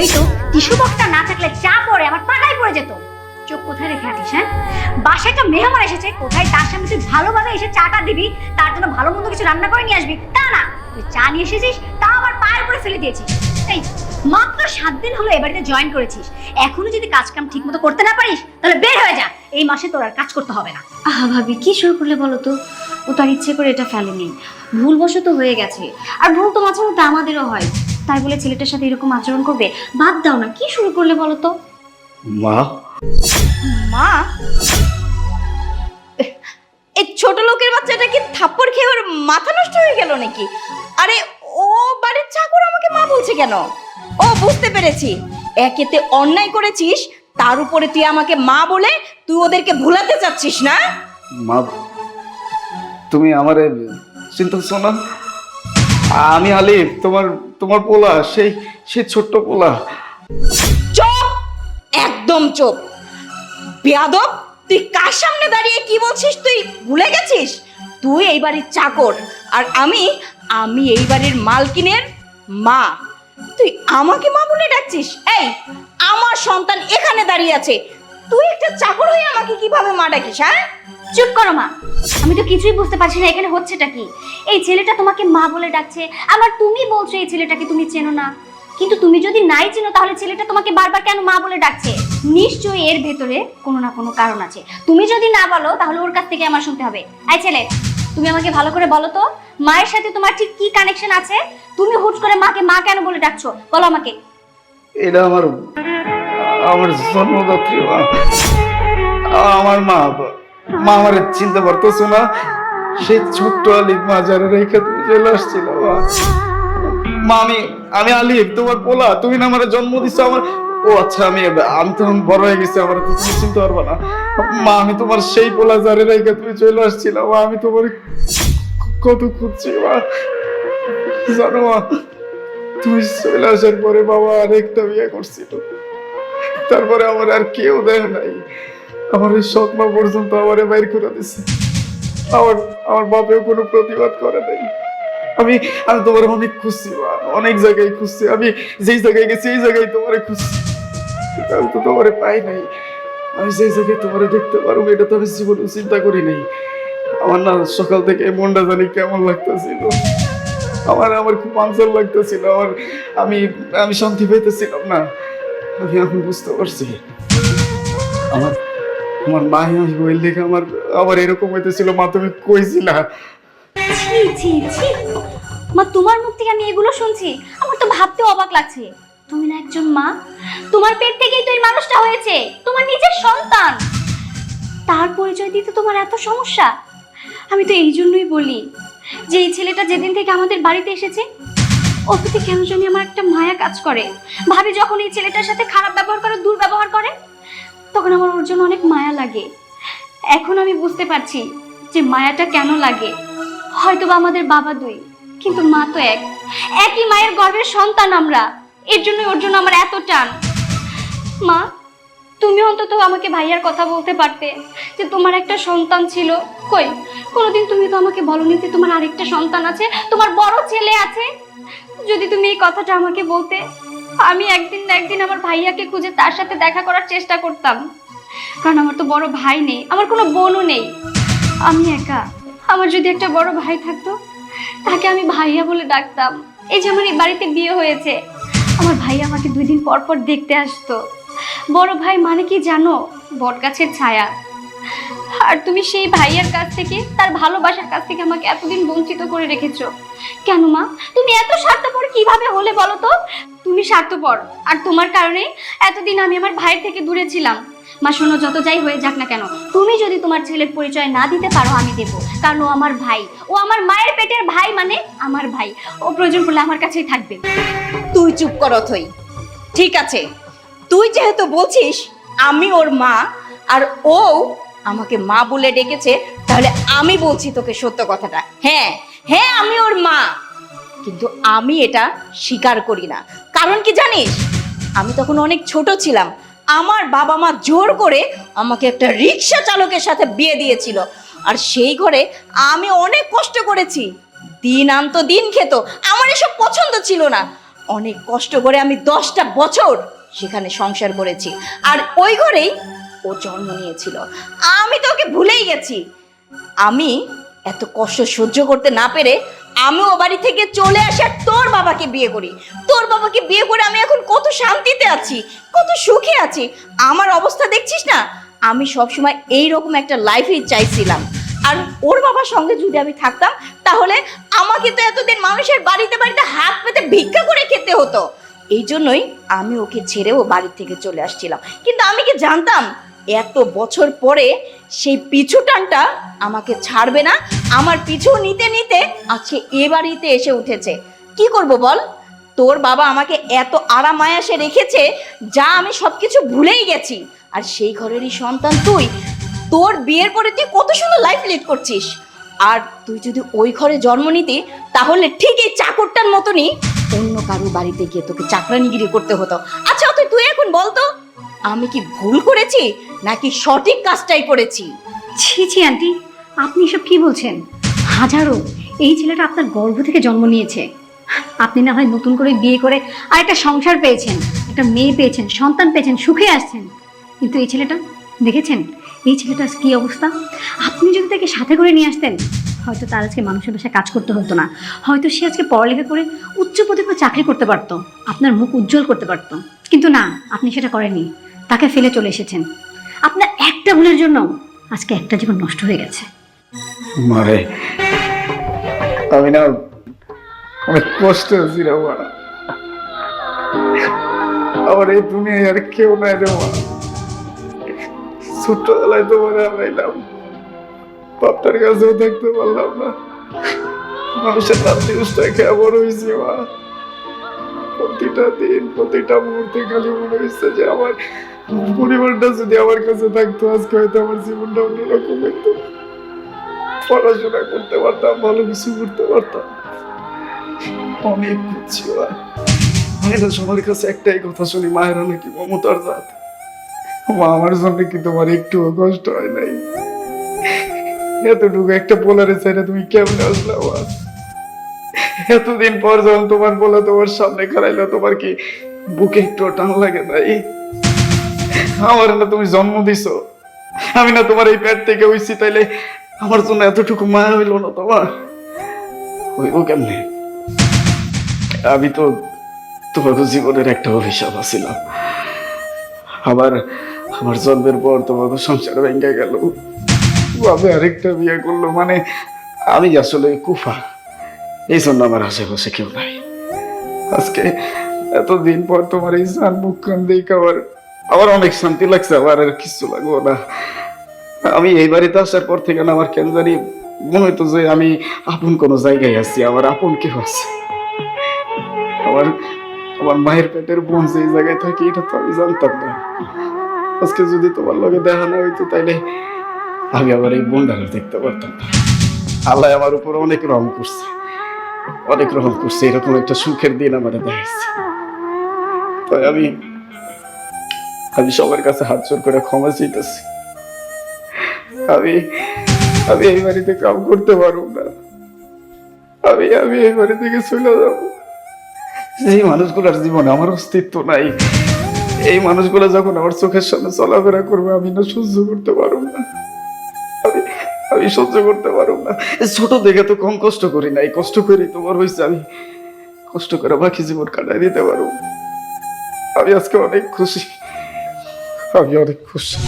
বলেই তো টিস্যু বক্সটা না থাকলে চা পড়ে, আমার পাটায় পড়ে যেত। চোখ কোথায় রেখে আছিস হ্যাঁ? বাসায় একটা মেহমান এসেছে, কোথায় তার সামনে তুই ভালোভাবে এসে চাটা দিবি, তার জন্য ভালো মন্দ কিছু রান্না করে নিয়ে আসবি, তা না। তুই চা নিয়ে এসেছিস তা আবার পায়ের উপরে ফেলে দিয়েছিস। এই, মাত্র সাত দিন হলো এ বাড়িতে জয়েন করেছিস। এখনও যদি কাজ কাম ঠিক মতো করতে না পারিস, তাহলে বের হয়ে যা। এই মাসে তোর আর কাজ করতে হবে না। আহা ভাবি, কি শুরু করলে বলো তো? ও তার ইচ্ছে করে এটা ফেলেনি। ভুলবশত হয়ে গেছে। আর ভুল তো মাঝে মধ্যে আমাদেরও হয়। তাই বলে ছেলেটার সাথে এরকম আচরণ করবে? বাদ দাও না কি শুরু করলে বলো তো? মা? মা? এই ছোট লোকের বাচ্চাটা কি থাপ্পড় খেয়ে ওর মাথা নষ্ট হয়ে গেল নাকি? আরে ও বাড়ির চাকর আমাকে মা বলছে কেন? ও বুঝতে পেরেছি। একেতে অন্যায় করেছিস তার উপরে তুই আমাকে মা বলে তুই ওদেরকে ভুলাতে চাচ্ছিস না? মা তুমি আমারে চিন্তাছ না? আমি আলিফ তোমার তোমার পোলা, সেই সেই ছোট্ট পোলা। চুপ! একদম চুপ। বেয়াদব, তুই কার সামনে দাঁড়িয়ে কি বলছিস? তুই ভুলে গেছিস? তুই এই বাড়ির চাকর, আর আমি আমি এই বাড়ির মালকিনের মা। তুই আমাকে মা বলে ডাকছিস? এই, আমার সন্তান এখানে দাঁড়িয়ে আছে। তুই একটা চাকর হয়ে আমাকে কীভাবে মা ডাকিস হ্যাঁ? চুপ করো মা। আমি তো কিছুই বুঝতে পারছি না এখানে হচ্ছেটা কি? এই ছেলেটা তোমাকে মা বলে ডাকছে আবার তুমি বলছো এই ছেলেটাকে তুমি চেনো না। কিন্তু তুমি যদি নাই চেনো তাহলে ছেলেটা তোমাকে বারবার কেন মা বলে ডাকছে? নিশ্চয়ই এর ভেতরে কোনো না কোনো কারণ আছে। তুমি যদি না বলো তাহলে ওর কাছ থেকে আমার শুনতে হবে। এই ছেলে তুমি আমাকে ভালো করে বলো তো মায়ের সাথে তোমার ঠিক কি কানেকশন আছে? তুমি হুট করে মাকে মা কেন বলে ডাকছো? বলো আমাকে। এটা আমার আমার জন্মদাত্রী মা আমার মা মা আমার চিনতে পারতেছো না। সেই ছোট্ট আলিফ মা যারা রেখে তুমি চলে আসছিল, মা। আমি আমি আলিফ, তোমার পোলা, তুমি না আমার জন্ম দিছো, আমার ও আচ্ছা আমি আমি তো এখন বড় হয়ে গেছি, আমার তো তুমি চিনতে পারবা না। মা, আমি তোমার সেই পোলা যারে রেখে তুমি চলে আসছিল, মা, আমি তোমার কত খুঁজছি, মা। জানো মা, তুমি চলে আসার পরে বাবা আরেকটা বিয়ে করছিল। তারপরে আমার আর কেউ দেয় নাই। আমার ওই সৎমা পর্যন্ত আমারে বাইর করে দিছে। আমার আমার বাপেও কোনো প্রতিবাদ করে নাই। আমি আমি তোমার অনেক খুশি অনেক জায়গায় খুশি। আমি যেই জায়গায় গেছি, এই জায়গায় তোমারে খুশি। আমি তো তোমারে পাই নাই। আমি যেই জায়গায় তোমারে দেখতে পারব, এটা তো আমি জীবনে চিন্তা করি নাই। আমার না সকাল থেকে মনটা জানি কেমন লাগতেছিল। আমার আমার খুব আনসার লাগতেছিল। আমার, আমি আমি শান্তি পাইতেছিলাম না। আমি এখন বুঝতে পারছি। আমার আমার মাই আসব এর লেগে আমার আমার এরকম হইতেছিল, মা, তুমি কইছিলা ছি ছি ছি। মা, তোমার মুখ থেকে আমি এগুলো শুনছি। আমার তো ভাবতে অবাক লাগছে। তুমি না একজন মা? তোমার পেট থেকেই তো এই মানুষটা হয়েছে। তোমার নিজের সন্তান। তার পরিচয় দিতে তোমার এত সমস্যা? আমি তো এই জন্যই বলি যে, এই ছেলেটা যেদিন থেকে আমাদের বাড়িতে এসেছে প্রতি কেন জানি আমার একটা মায়া কাজ করে। ভাবি যখন এই ছেলেটার সাথে খারাপ ব্যবহার করে, দুর্ব্যবহার করে, তখন আমার ওর জন্য অনেক মায়া লাগে। এখন আমি বুঝতে পারছি যে মায়াটা কেন লাগে। হয়তো বা আমাদের বাবা দুই, কিন্তু মা তো এক। একই মায়ের গর্ভের সন্তান আমরা। এর জন্য ওর জন্য আমার এত টান। মা, তুমি অন্তত আমাকে ভাইয়ার কথা বলতে পারতে যে তোমার একটা সন্তান ছিল। কই? কোনোদিন তুমি তো আমাকে বলনি যে তোমার আরেকটা সন্তান আছে, তোমার বড় ছেলে আছে। যদি তুমি এই কথাটা আমাকে বলতে, আমি একদিন না একদিন আমার ভাইয়াকে খুঁজে তার সাথে দেখা করার চেষ্টা করতাম। কারণ আমার তো বড় ভাই নেই, আমার কোনো বোনও নেই। আমি একা, আমার যদি একটা বড় ভাই থাকতো, তাকে আমি ভাইয়া বলে ডাকতাম। এই যে আমার এই বাড়িতে বিয়ে হয়েছে, আমার ভাই আমাকে দুই দিন পর পর দেখতে আসতো। বড় ভাই মানে কি জানো? বট গাছের ছায়া। আর তুমি সেই ভাইয়ার কাছ থেকে, তার ভালোবাসার কাছ থেকে আমাকে এতদিন বঞ্চিত করে রেখেছো। কেন মা? তুমি এত স্বার্থপর কীভাবে হলে বলো তো? তুমি স্বার্থপর, আর তোমার কারণে এতদিন আমি আমার ভাইয়ের থেকে দূরে ছিলাম। মা, শোনো, যত যাই হয়ে যাক না কেন, তুমি যদি তোমার ছেলের পরিচয় না দিতে পারো, আমি দেবো। কারণ ও আমার ভাই। ও আমার মায়ের পেটের ভাই মানে আমার ভাই। ও প্রয়োজন পড়লে আমার কাছেই থাকবে। তুই চুপ কর অথই। ঠিক আছে। তুই যেহেতু বলছিস, আমি ওর মা, আর ও আমাকে মা বলে ডেকেছে, তাহলে আমি বলছি তোকে সত্য কথাটা। হ্যাঁ হ্যাঁ আমি ওর মা। কিন্তু আমি এটা স্বীকার করি না। কারণ কি জানিস? আমি তখন অনেক ছোট ছিলাম। আমার বাবা মা জোর করে আমাকে একটা রিক্সা চালকের সাথে বিয়ে দিয়েছিল। আর সেই ঘরে আমি অনেক কষ্ট করেছি। দিন আনতো, দিন খেত। আমার এসব পছন্দ ছিল না। অনেক কষ্ট করে আমি দশটা বছর সেখানে সংসার করেছি। আর ওই ঘরেই ও জন্ম নিয়েছিল। আমি তো ওকে ভুলেই গেছি। আমি এত কষ্ট সহ্য করতে না পেরে আমি ও বাড়ি থেকে চলে আসি আর তোর বাবাকে বিয়ে করি। তোর বাবাকে বিয়ে করে আমি এখন কত শান্তিতে আছি, কত সুখে আছি। আমার অবস্থা দেখছিস না? আমি সবসময় এইরকম একটা লাইফই চাইছিলাম। আর ওর বাবার সঙ্গে যদি আমি থাকতাম, তাহলে আমাকে তো এতদিন মানুষের বাড়িতে বাড়িতে হাত পেতে ভিক্ষা করে খেতে হতো। এই জন্যই আমি ওকে ছেড়ে ও বাড়ি থেকে চলে আসছিলাম। কিন্তু আমি কি জানতাম এত বছর পরে সেই পিছু টানটা আমাকে ছাড়বে না। আমার পিছু নিতে নিতে আজকে এ বাড়িতে এসে উঠেছে। কি করব বল? তোর বাবা আমাকে এত আরাম আয়াসে রেখেছে যা আমি সবকিছু ভুলেই গেছি। আর সেই ঘরেরই সন্তান তুই। তোর বিয়ের পরে তুই কত সুন্দর লাইফ লিড করছিস। আর তুই যদি ওই ঘরে জন্ম নিতি, তাহলে ঠিক এই চাকরটার মতনই অন্য কারও বাড়িতে গিয়ে তোকে চাকরানিগিরি করতে হতো। আচ্ছা তুই এখন বলতো আমি কি ভুল করেছি নাকি সঠিক কাজটাই করেছি? ছি ছি, আন্টি, আপনি এসব কি বলছেন? হাজারো, এই ছেলেটা আপনার গর্ভ থেকে জন্ম নিয়েছে। আপনি না হয় নতুন করে বিয়ে করে আর একটা সংসার পেয়েছেন, একটা মেয়ে পেয়েছেন, সন্তান পেয়েছেন, সুখে আসছেন। কিন্তু এই ছেলেটা, দেখেছেন? এই ছেলেটার কি অবস্থা? আপনি যদি তাকে সাথে করে নিয়ে আসতেন, হয়তো তার আজকে মানুষের বাসায় কাজ করতে হতো না। হয়তো সে আজকে পড়ালেখা করে উচ্চ পদে চাকরি করতে পারতো, আপনার মুখ উজ্জ্বল করতে পারতো। কিন্তু না, আপনি সেটা করেননি। তাকে ফেলে চলে এসেছেন। আপনার একটা ভুলের জন্য আজকে একটা জীবন নষ্ট হয়ে গেছে। মারে, আমি না অনেক কষ্ট আছি রে আমার এই দুনিয়ায় আর কেউ নাই রে ছোট্টবেলায় তোমার হারাইলাম বাপটার কাছেও থাকতে পারলাম না। মানুষের নাতি উষ্টায় খেয়ে বড় হয়েছি মা। প্রতিটা দিন, প্রতিটা মুহূর্তে খালি মনে হচ্ছে যে আমার পরিবারটা যদি আমার কাছে থাকতো, আজকে হয়তো আমার জীবনটা অন্যরকম হতো পড়াশোনা করতে পারতাম, ভালো কিছু করতে পারতাম। অনেক খুঁজছি তো সবার কাছে একটাই কথা শুনি, মায়েরা নাকি মমতার জাত। মা, আমার জন্য কি তোমার একটুও কষ্ট হয় নাই? এতটুকু একটা পোলারে চাইলে তুমি কেমনে আসলে আমার এতদিন পর যখন তোমার বলা তোমার সামনে খারাইলো তোমার কি বুকে একটু টান লাগে তাই আমার না তুমি জন্ম দিছো। আমি না তোমার এই পেট থেকে হইছি তাইলে আমার জন্য এতটুকু মায়া হইল না তোমার। হইব কেমনে? আমি তো তোমাকে জীবনের একটা অভিশাপ আছিলাম। আবার আমার জন্মের পর তোমাকে সংসার ভেঙে গেল। ভাবে আরেকটা বিয়ে করল মানে আমি আসলে কুফা। এই জন্য আমার আশেপাশে কেউ নাই। আজকে এতদিন পর তোমার এই সান মুখখান দেখে আবার আমার অনেক শান্তি লাগছে, আবার আর কিছু লাগবো না। আমি এই বাড়িতে আসার পর থেকে না, আমার কেন জানি মনে হতো যে আমি আপন কোনো জায়গায় আছি, আমার আপন কেউ আছে। আমার আমার মায়ের পেটের বোন যে জায়গায় থাকে, এটা তো আমি জানতাম না। আজকে যদি তোমার লগে দেখা না হইতো, তাইলে আমি আবার এই বোনটাকে দেখতে পারতাম না। আল্লাহ আমার উপর অনেক রং করছে, অনেক রকম করছে, এরকম একটা সুখের দিন আমার দেখাচ্ছে তাই আমি আমি সবার কাছে হাত জোর করে ক্ষমা চাইতেছি। আমি আমি এই বাড়িতে কাম করতে পারব না। আমি আমি এই বাড়ি থেকে চলে যাব। যে মানুষগুলোর জীবনে আমার অস্তিত্ব নাই, এই মানুষগুলো যখন আমার চোখের সামনে চলাফেরা করবে, আমি না সহ্য করতে পারব না। আমি সহ্য করতে পারব না। ছোট দেখে তো কম কষ্ট করি না এই কষ্ট করি তোমার হয়েছে আমি। কষ্ট করে বাকি জীবন কাটাই দিতে পারব। আমি আজকে অনেক খুশি। আমি অনেক খুশি